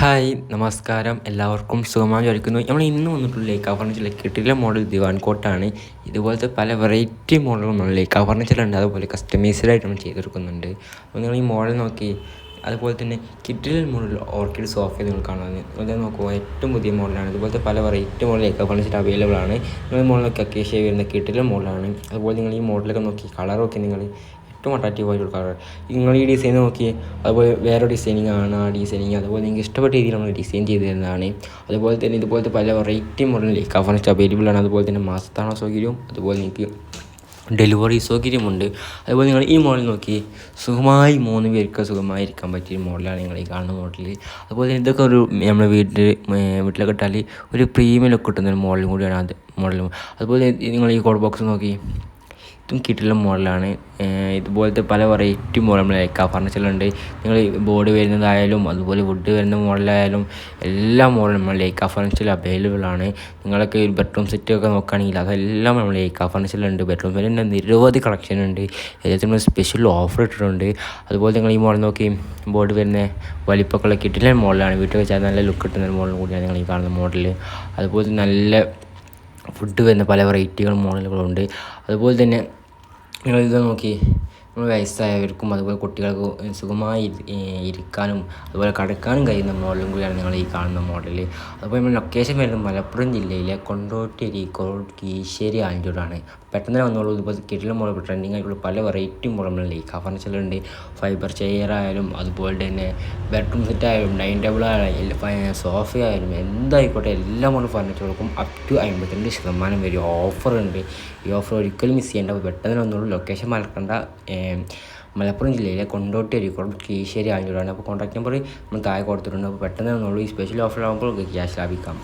Hi നമസ്കാരം. എല്ലാവർക്കും സുഖമായി വിചാരിക്കുന്നു. നമ്മൾ ഇന്ന് വന്നിട്ടുള്ള ലേക്കാ കിട്ടിലെ മോഡൽ ദിവാൻ കോട്ടാണ് ഇതുപോലത്തെ പല വെറൈറ്റി മോഡലുകൾ നമ്മൾ ലേക്കാ അതുപോലെ കസ്റ്റമൈസ്ഡായിട്ട് നമ്മൾ ചെയ്തെടുക്കുന്നുണ്ട്. അപ്പോൾ നിങ്ങൾ ഈ മോഡൽ നോക്കി. അതുപോലെ തന്നെ കിറ്റിൽ മോഡൽ ഓർക്കിഡ് സോഫ നിങ്ങൾ കാണാൻ അത് നോക്കുമ്പോൾ ഏറ്റവും പുതിയ മോഡലാണ് ഇതുപോലത്തെ പല വെറൈറ്റി മോഡൽ ഫർണിച്ചർ അവൈലബിൾ ആണ്. നിങ്ങൾ മോഡലൊക്കെ അക്കേഷ്യ വരുന്ന കിറ്റിലെ മോഡലാണ് അതുപോലെ നിങ്ങൾ ഈ മോഡലൊക്കെ നോക്കി കളറൊക്കെ നിങ്ങൾ ഏറ്റവും അട്രാക്റ്റീവ് ആയിട്ടുള്ള കളർ നിങ്ങൾ ഈ ഡിസൈൻ നോക്കി അതുപോലെ വേറെ ഡിസൈനിങ് ആണ് ആ ഡിസൈനിങ് അതുപോലെ നിങ്ങൾക്ക് ഇഷ്ടപ്പെട്ട രീതിയിൽ നമ്മൾ ഡിസൈൻ ചെയ്ത് തരുന്നതാണ്. അതുപോലെ തന്നെ ഇതുപോലത്തെ പല വെറൈറ്റി മോഡലിൽ ഫർണിച്ചർ അവൈലബിൾ ആണ്. അതുപോലെ തന്നെ മാസത്താണ സൗകര്യവും അതുപോലെ നിങ്ങൾക്ക് ഡെലിവറി സൗകര്യമുണ്ട് അതുപോലെ നിങ്ങൾ ഈ മോഡൽ നോക്കി സുഖമായി മൂന്ന് പേർക്ക് സുഖമായി ഇരിക്കാൻ പറ്റിയ മോഡലാണ് നിങ്ങൾ ഈ കാണുന്ന മോഡലിൽ അതുപോലെ ഇതൊക്കെ ഒരു നമ്മുടെ വീട്ടിൽ വീട്ടിലൊക്കെ ഇട്ടാൽ ഒരു പ്രീമിയം ലുക്ക് കിട്ടുന്ന ഒരു മോഡലും കൂടിയാണ് അത് മോഡലും അതുപോലെ നിങ്ങൾ ഈ കോഡ് ബോക്സ് നോക്കി ഇതും കിട്ടുള്ള മോഡലാണ്. ഇതുപോലത്തെ പല വെറൈറ്റി മോഡൽ ലൈക്ക ഫർണിച്ചറിലുണ്ട് നിങ്ങൾ ബോർഡ് വരുന്നതായാലും അതുപോലെ വുഡ് വരുന്ന മോഡലായാലും എല്ലാ മോഡലും നമ്മൾ ലൈക്ക ഫർണിച്ചറിൽ അവൈലബിൾ ആണ്. നിങ്ങളൊക്കെ ഒരു ബെഡ്റൂം സെറ്റ് ഒക്കെ നോക്കുകയാണെങ്കിൽ അതെല്ലാം നമ്മൾ ലൈക്ക ഫർണിച്ചറിലുണ്ട് ബെഡ്റൂം തന്നെ നിരവധി കളക്ഷൻ ഉണ്ട്. ഏതെങ്കിലും സ്പെഷ്യൽ ഓഫർ ഇട്ടിട്ടുണ്ട്. അതുപോലെ നിങ്ങൾ ഈ മോഡൽ നോക്കി ബോർഡ് വരുന്ന വലിപ്പമൊക്കെ കിട്ടില്ല മോഡലാണ് വീട്ടിൽ വെച്ചാൽ നല്ല ലുക്ക് കിട്ടുന്ന മോഡൽ കൂടിയാണ് നിങ്ങൾ ഈ കാണുന്ന മോഡൽ അതുപോലെ നല്ല ഫുഡ് വരുന്ന പല വെറൈറ്റികളും മോഡലുകളുണ്ട് അതുപോലെ തന്നെ നിങ്ങളിത് നോക്കി നമ്മൾ വയസ്സായവർക്കും അതുപോലെ കുട്ടികൾക്ക് സുഖമായി ഇരിക്കാനും അതുപോലെ കിടക്കാനും കഴിയുന്ന മോഡലും കൂടിയാണ് നിങ്ങൾ ഈ കാണുന്ന മോഡൽ അതുപോലെ നമ്മൾ ലൊക്കേഷൻ വരുന്നത് മലപ്പുറം ജില്ലയിലെ കൊണ്ടോട്ടി കോഴിക്കോട് കീശ്ശേരി ആന്റൂരാണ് പെട്ടെന്ന് വന്നോളൂ. ഇതുപോലെ കിട്ടിലെ മോഡൽ ട്രെൻഡിങ് ആയിട്ടുള്ള പല വെറൈറ്റി മോഡലുകളുണ്ട് ഈ ഫർണിച്ചറുണ്ട് ഫൈബർ ചെയർ ആയാലും അതുപോലെ തന്നെ ബെഡ്റൂം സെറ്റ് ആയാലും ഡൈനിങ് ടേബിൾ ആയാലും സോഫ ആയാലും എന്തായിക്കോട്ടെ എല്ലാ മോഡൽ ഫർണിച്ചറുകൾക്കും അപ് ടു അമ്പത്തിരണ്ട് ശതമാനം വരെ ഓഫർ ഉണ്ട്. ഈ ഓഫർ ഒരിക്കലും മിസ് ചെയ്യേണ്ട. പെട്ടെന്ന് വന്നോളൂ. ലൊക്കേഷൻ മറക്കണ്ട. മലപ്പുറം ജില്ലയിലെ കൊണ്ടോട്ടി അരിക്കോട് കീശ്ശേരി ആഞ്ഞൂരാണ്. അപ്പോൾ കോൺടാക്ട് നമ്പർ നമ്മൾ താഴെ കൊടുത്തിട്ടുണ്ട്. അപ്പോൾ പെട്ടെന്ന് നമ്മൾ ഈ സ്പെഷ്യൽ ഓഫർ ആകുമ്പോൾ ക്യാഷ് ലാഭിക്കാം